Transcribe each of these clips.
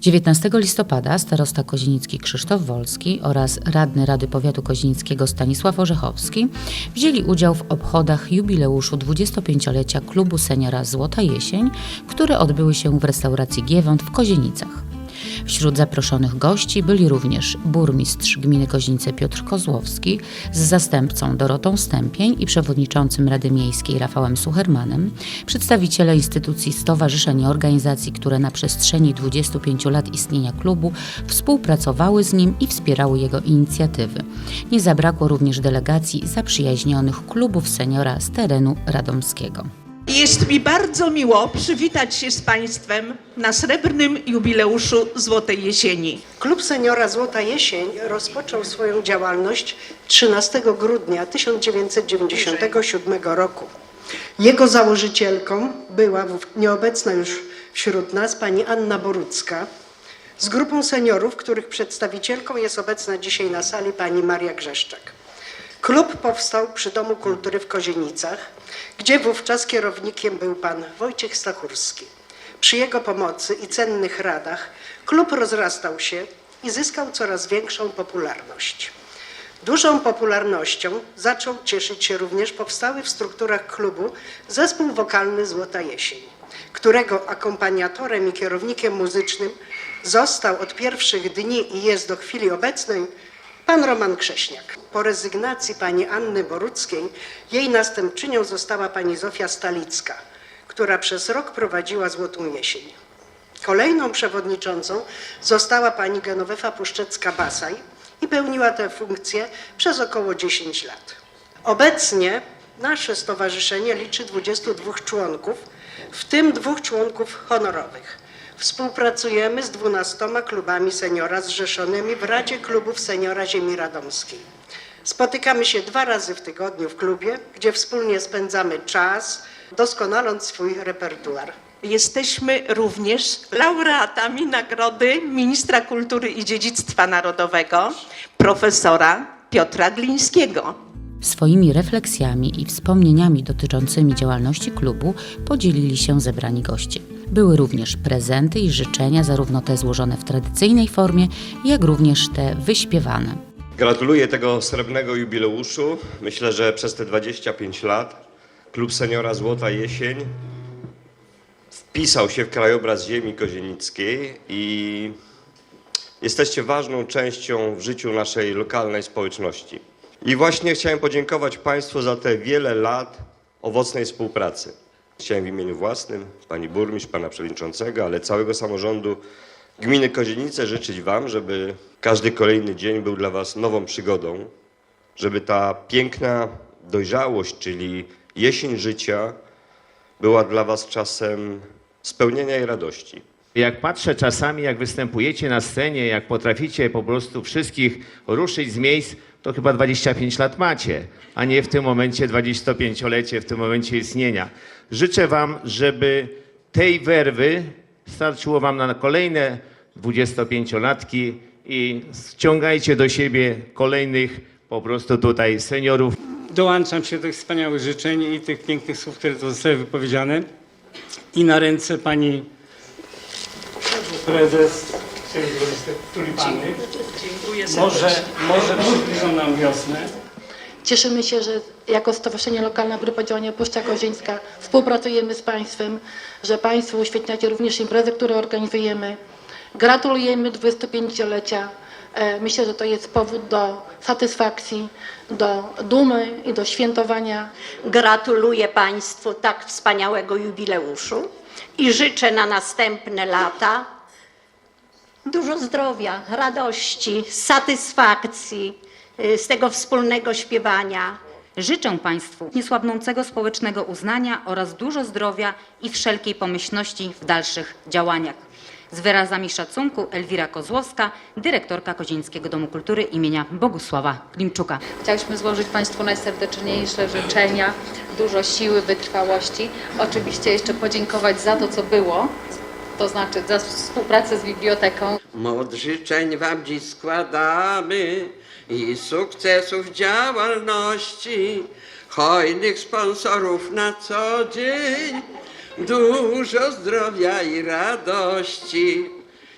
19 listopada starosta kozienicki Krzysztof Wolski oraz radny Rady Powiatu Kozienickiego Stanisław Orzechowski wzięli udział w obchodach jubileuszu 25-lecia klubu seniora Złota Jesień, które odbyły się w restauracji Giewont w Kozienicach. Wśród zaproszonych gości byli również burmistrz gminy Kozienice Piotr Kozłowski z zastępcą Dorotą Stępień i przewodniczącym Rady Miejskiej Rafałem Suchermanem, przedstawiciele instytucji stowarzyszeń i organizacji, które na przestrzeni 25 lat istnienia klubu współpracowały z nim i wspierały jego inicjatywy. Nie zabrakło również delegacji zaprzyjaźnionych klubów seniora z terenu radomskiego. Jest mi bardzo miło przywitać się z Państwem na srebrnym jubileuszu Złotej Jesieni. Klub Seniora Złota Jesień rozpoczął swoją działalność 13 grudnia 1997 roku. Jego założycielką była nieobecna już wśród nas pani Anna Borucka z grupą seniorów, których przedstawicielką jest obecna dzisiaj na sali pani Maria Grzeszczak. Klub powstał przy Domu Kultury w Kozienicach, gdzie wówczas kierownikiem był pan Wojciech Stachurski. Przy jego pomocy i cennych radach klub rozrastał się i zyskał coraz większą popularność. Dużą popularnością zaczął cieszyć się również powstały w strukturach klubu zespół wokalny Złota Jesień, którego akompaniatorem i kierownikiem muzycznym został od pierwszych dni i jest do chwili obecnej pan Roman Krześniak. Po rezygnacji pani Anny Boruckiej jej następczynią została pani Zofia Stalicka, która przez rok prowadziła Złotą Jesień. Kolejną przewodniczącą została pani Genowefa Puszczecka-Basaj i pełniła tę funkcję przez około 10 lat. Obecnie nasze stowarzyszenie liczy 22 członków, w tym dwóch członków honorowych. Współpracujemy z 12 klubami seniora zrzeszonymi w Radzie Klubów Seniora Ziemi Radomskiej. Spotykamy się dwa razy w tygodniu w klubie, gdzie wspólnie spędzamy czas, doskonaląc swój repertuar. Jesteśmy również laureatami nagrody ministra kultury i dziedzictwa narodowego, profesora Piotra Glińskiego. Swoimi refleksjami i wspomnieniami dotyczącymi działalności klubu podzielili się zebrani goście. Były również prezenty i życzenia, zarówno te złożone w tradycyjnej formie, jak również te wyśpiewane. Gratuluję tego srebrnego jubileuszu. Myślę, że przez te 25 lat Klub Seniora Złota Jesień wpisał się w krajobraz ziemi kozienickiej i jesteście ważną częścią w życiu naszej lokalnej społeczności. I właśnie chciałem podziękować Państwu za te wiele lat owocnej współpracy. Chciałem w imieniu własnym, Pani Burmistrz, Pana Przewodniczącego, ale całego samorządu Gminy Kozienice życzyć Wam, żeby każdy kolejny dzień był dla Was nową przygodą, żeby ta piękna dojrzałość, czyli jesień życia, była dla Was czasem spełnienia i radości. Jak patrzę czasami, jak występujecie na scenie, jak potraficie po prostu wszystkich ruszyć z miejsc, to chyba 25 lat macie, a nie w tym momencie 25-lecie, w tym momencie istnienia. Życzę Wam, żeby tej werwy starczyło Wam na kolejne 25-latki i ściągajcie do siebie kolejnych po prostu tutaj seniorów. Dołączam się do tych wspaniałych życzeń i tych pięknych słów, które tu zostały wypowiedziane. I na ręce pani prezes Tulipany. Dziękuję Może, może przybliżą nam wiosnę. Cieszymy się, że jako Stowarzyszenie Lokalna Grupa Działania Puszcza Kozieńska współpracujemy z Państwem, że Państwo uświetniacie również imprezy, które organizujemy. Gratulujemy 25-lecia. E, Myślę, że to jest powód do satysfakcji, do dumy i do świętowania. Gratuluję Państwu tak wspaniałego jubileuszu i życzę na następne lata dużo zdrowia, radości, satysfakcji z tego wspólnego śpiewania. Życzę Państwu niesłabnącego społecznego uznania oraz dużo zdrowia i wszelkiej pomyślności w dalszych działaniach. Z wyrazami szacunku Elwira Kozłowska, dyrektorka Kozieńskiego Domu Kultury imienia Bogusława Klimczuka. Chciałyśmy złożyć Państwu najserdeczniejsze życzenia, dużo siły, wytrwałości. Oczywiście jeszcze podziękować za to, co było, to znaczy za współpracę z biblioteką. Mod życzeń Wam dziś składamy i sukcesów działalności, hojnych sponsorów na co dzień, dużo zdrowia i radości.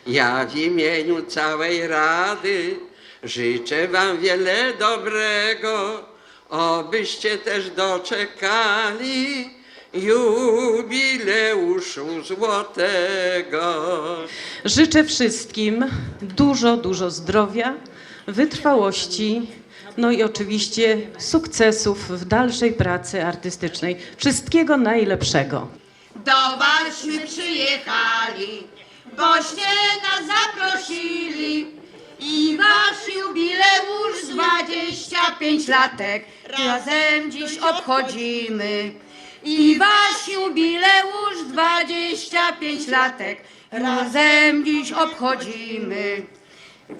Ja w imieniu całej Rady życzę Wam wiele dobrego, obyście też doczekali jubileuszu złotego. Życzę wszystkim dużo, dużo zdrowia, wytrwałości, no i oczywiście sukcesów w dalszej pracy artystycznej. Wszystkiego najlepszego. Do Waśmy przyjechali, boście nas zaprosili i wasz jubileusz z 25 latek razem dziś obchodzimy. I wasz jubileusz 25 latek razem dziś obchodzimy.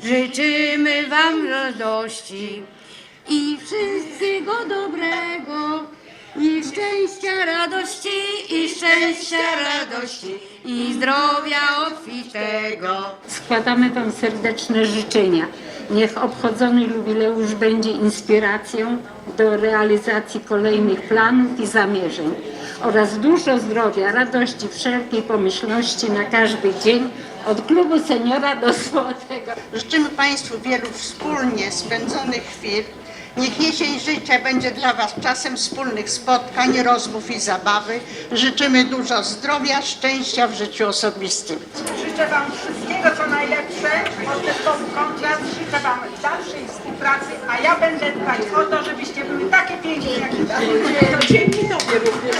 Życzymy wam radości i wszystkiego dobrego. I szczęścia, radości, i szczęścia, radości, i zdrowia obfitego. Składamy Wam serdeczne życzenia. Niech obchodzony jubileusz będzie inspiracją do realizacji kolejnych planów i zamierzeń oraz dużo zdrowia, radości, wszelkiej pomyślności na każdy dzień od klubu seniora do złotego. Życzymy Państwu wielu wspólnie spędzonych chwil. Niech jesień życia będzie dla Was czasem wspólnych spotkań, rozmów i zabawy. Życzymy dużo zdrowia, szczęścia w życiu osobistym. Życzę Wam wszystkiego, co najlepsze od koncert. Życzę Wam dalszej współpracy, a ja będę dbać o to, żebyście były takie piękne, jak i To dzięki Tobie również.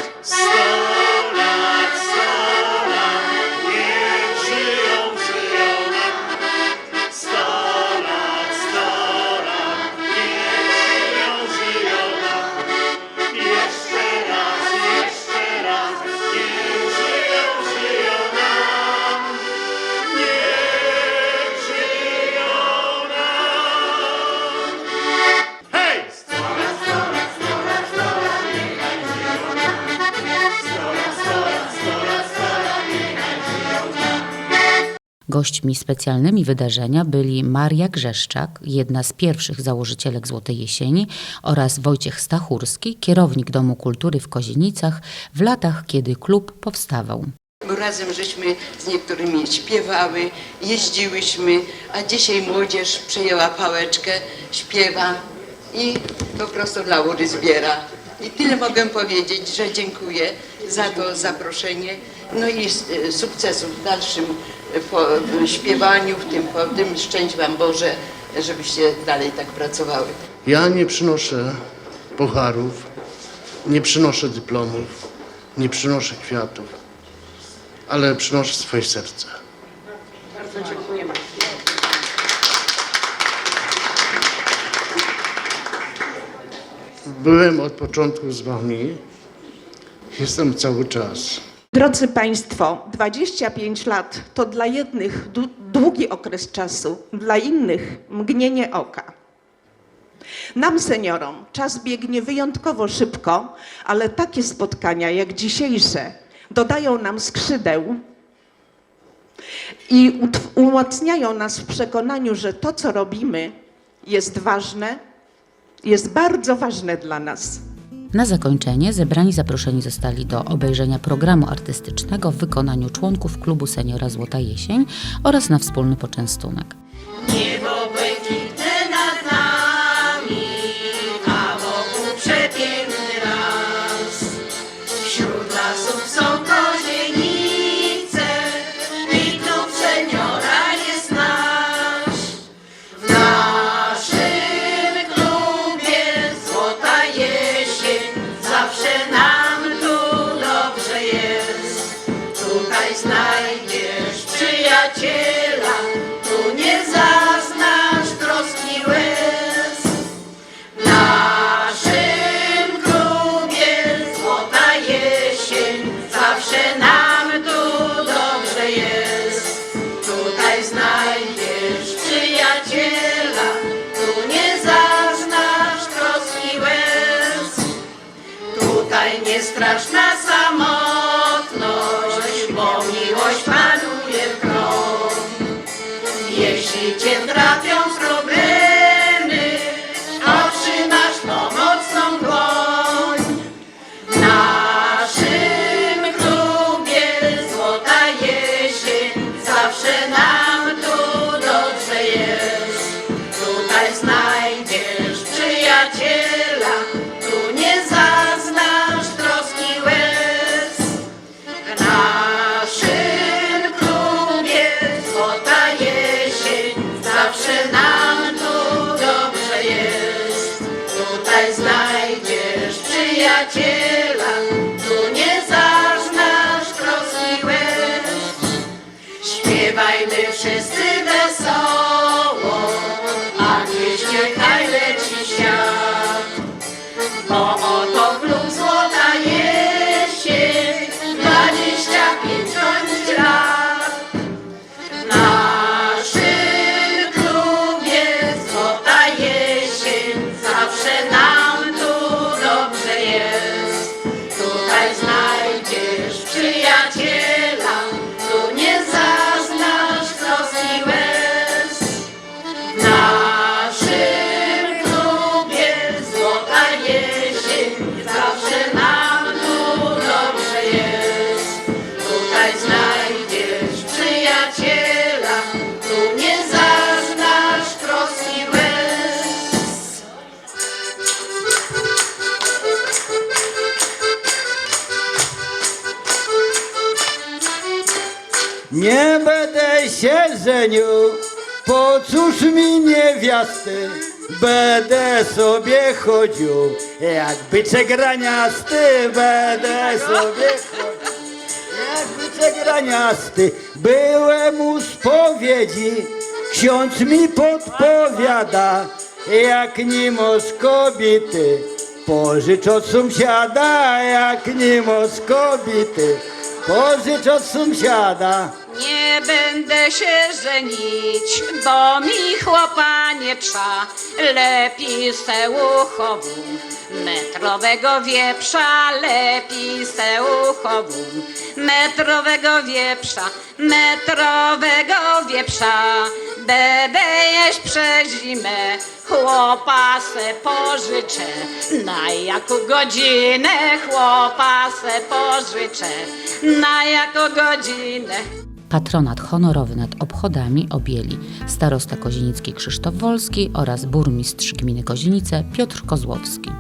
Gośćmi specjalnymi wydarzenia byli Maria Grzeszczak, jedna z pierwszych założycielek Złotej Jesieni oraz Wojciech Stachurski, kierownik Domu Kultury w Kozienicach w latach, kiedy klub powstawał. Razem żeśmy z niektórymi śpiewały, jeździłyśmy, a dzisiaj młodzież przejęła pałeczkę, śpiewa i po prostu laury zbiera. I tyle mogę powiedzieć, że dziękuję za to zaproszenie, no i e, sukcesów w dalszym po, w śpiewaniu, w tym, po tym szczęść Wam Boże, żebyście dalej tak pracowały. Ja nie przynoszę pucharów, nie przynoszę dyplomów, nie przynoszę kwiatów, ale przynoszę swoje serce. Bardzo dziękujemy. Byłem od początku z Wami, jestem cały czas. Drodzy Państwo, 25 lat to dla jednych dłu- długi okres czasu, dla innych mgnienie oka. Nam, seniorom, czas biegnie wyjątkowo szybko, ale takie spotkania jak dzisiejsze dodają nam skrzydeł i umacniają nas w przekonaniu, że to, co robimy, jest ważne, jest bardzo ważne dla nas. Na zakończenie zebrani zaproszeni zostali do obejrzenia programu artystycznego w wykonaniu członków klubu seniora Złota Jesień oraz na wspólny poczęstunek. Tutaj nie zawsze nam tu dobrze jest. Tutaj znajdziesz przyjaciela. Nie będę się żenił, po cóż mi niewiasty, będę sobie chodził, jak byczek graniasty, będę sobie chodził, jak byczek graniasty. Byłem u spowiedzi, ksiądz mi podpowiada, jak nie moż kobiety, pożycz od sąsiada, jak nie moż kobiety, pożycz od sąsiada. Nie będę się żenić, bo mi chłopa nie trza. Lepiej se uchowum metrowego wieprza, lepiej se uchowum metrowego wieprza, metrowego wieprza. Będę jeść przez zimę, chłopa se pożyczę. Na jaką godzinę chłopa se pożyczę, na jaką godzinę. Patronat honorowy nad obchodami objęli starosta kozienicki Krzysztof Wolski oraz burmistrz gminy Kozienice Piotr Kozłowski.